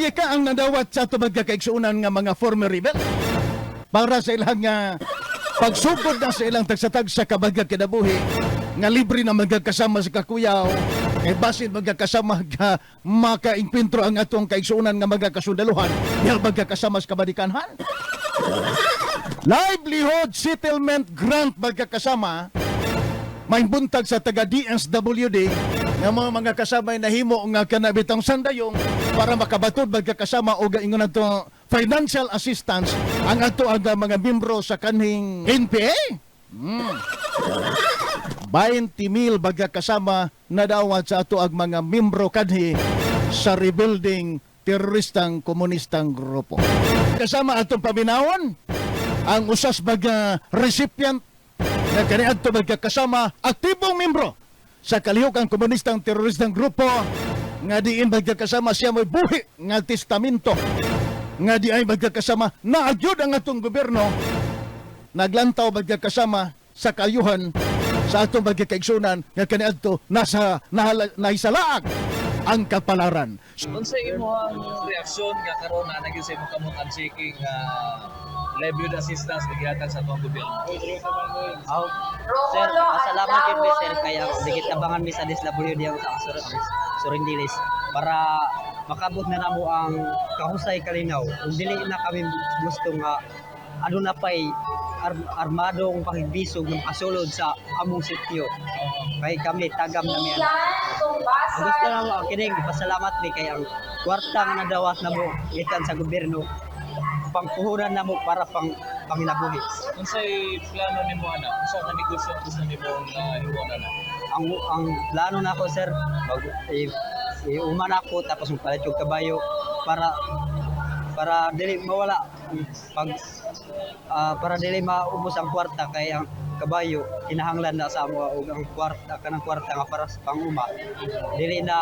Usaye ka ang nadawat sa tubag ka kaigsuunan nga mga former rebel. Para sa ilang nga pagsugod na sa ilang tagsatag sa kabagag kinabuhi nga libre na magkakasama sa kakuyaw kay basin magkakasama ka makainkwentro ang atong kaigsuunan nga magkakasundaluhan. Yal magkakasama sa kabadikanhan livelihood settlement grant magkakasama may buntag sa taga DSWD nga mga mga kasama nahimo nga kanabitang sandayong para makabatod magkakasama o gaingon nato financial assistance ang ato aga mga membro sa kanhing NPA. Hmm. 20 mil magkakasama na dawat sa ato ag mga membro kanhi sa rebuilding teroristang komunistang grupo. Kasama atong paminawon ang usas baga recipient na kaniadto magkakasama aktibong membro sa kalihokang komunistang teroristang grupo nga diin magkakasama siya may buhi nga testamento nga di ay magkakasama na agyod ang atong gobyerno naglantaw magkakasama sa kayuhan sa atong magkakaigsunan nga kaniadto nasa nahala, naisalaag ang kapalaran. Unsa imo ang reaksyon nga karon na naging sa imong kamot ang seeking uh, livelihood assistance na gihatag sa atong gobyerno? Oh, sir, yun mi sir kaya dikit tabangan mi sa DSWD ang sa sur suring dilis para makabot na namo ang kahusay kalinaw. Kung dili na kami gusto nga ano na pay ar- armadong pahigbisog ng kasulod sa among sityo. Kay kami tagam na mi. Ang gusto na mo kining pasalamat mi kay ang kwarta nga nadawat na mo gikan sa gobyerno pangpuhunan na mo para pang panginabuhi. Unsay plano nimo ana? Unsa ka negosyo ang gusto nimo nga himuon ana? ang ang plano na ako sir mag i, iuman ako tapos magpalit yung kabayo para para dili mawala pag ah, para dili maubos ang kwarta kay ang kabayo kinahanglan na sa amo ug ang kwarta kanang kwarta nga para sa panguma dili na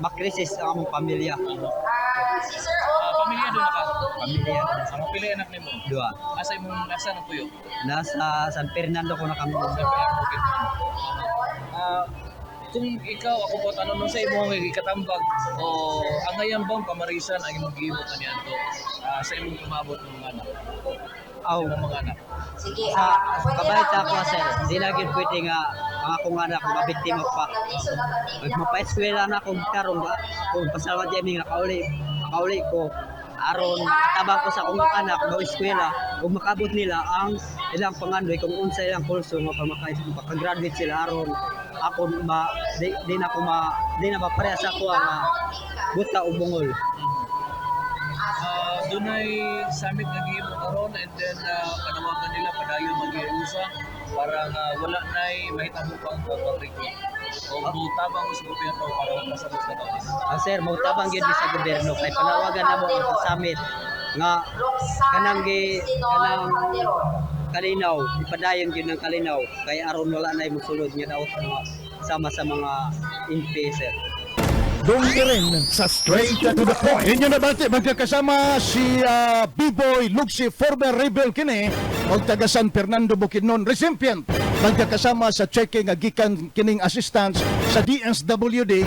makrisis ang among pamilya Ah, pamilya do na ka. pamilya Ang pili anak nimo. dua Asa imong nasa nang tuyo? nasa San Fernando ko na kami Sa Bukid. Ah, kung ikaw ako po tanong nung sa imong ikatambag o ang ngayon bang pamarisan ang imong gihimo kaniya to ah, sa imong umabot ng mga anak? Aw. Ng mga anak. Sige, sa ah, pwede kabayt na- ako sir. di na gyud pwede nga ang akong anak mabiktima pa. Pag mapaeskwela na akong karon ba, kung pasalamat yan nga kauli, kauli ko, aron katabang ko sa akong anak daw eskwela kung makabot nila ang ilang pangandoy kung unsa ilang kurso nga pag maka- makagraduate sila aron ako ma di, di na ko ma di na mapareha sa ako nga buta o bungol. Ah, dunay summit nga gihimo karon and then ah, panawagan nila padayon mag-iusa para nga wala nay mahitabo pang pabriko o mutabang sa gobyerno para makasabot sa tao. Ah, sir, mo tabang gyud sa gobyerno. Kay panawagan na mo ang summit nga kanang gi kanang kalinaw ipadayon gyud ng kalinaw. Kay aron wala na mosulod nga daot sama sa mga MP sir. Doon rin sa straight to the point. Inyo na bati, magkakasama si ah, B-Boy Luxi former rebel kini o taga San Fernando Bukidnon recipient. Magkakasama sa checking nga gikan kining assistance sa DSWD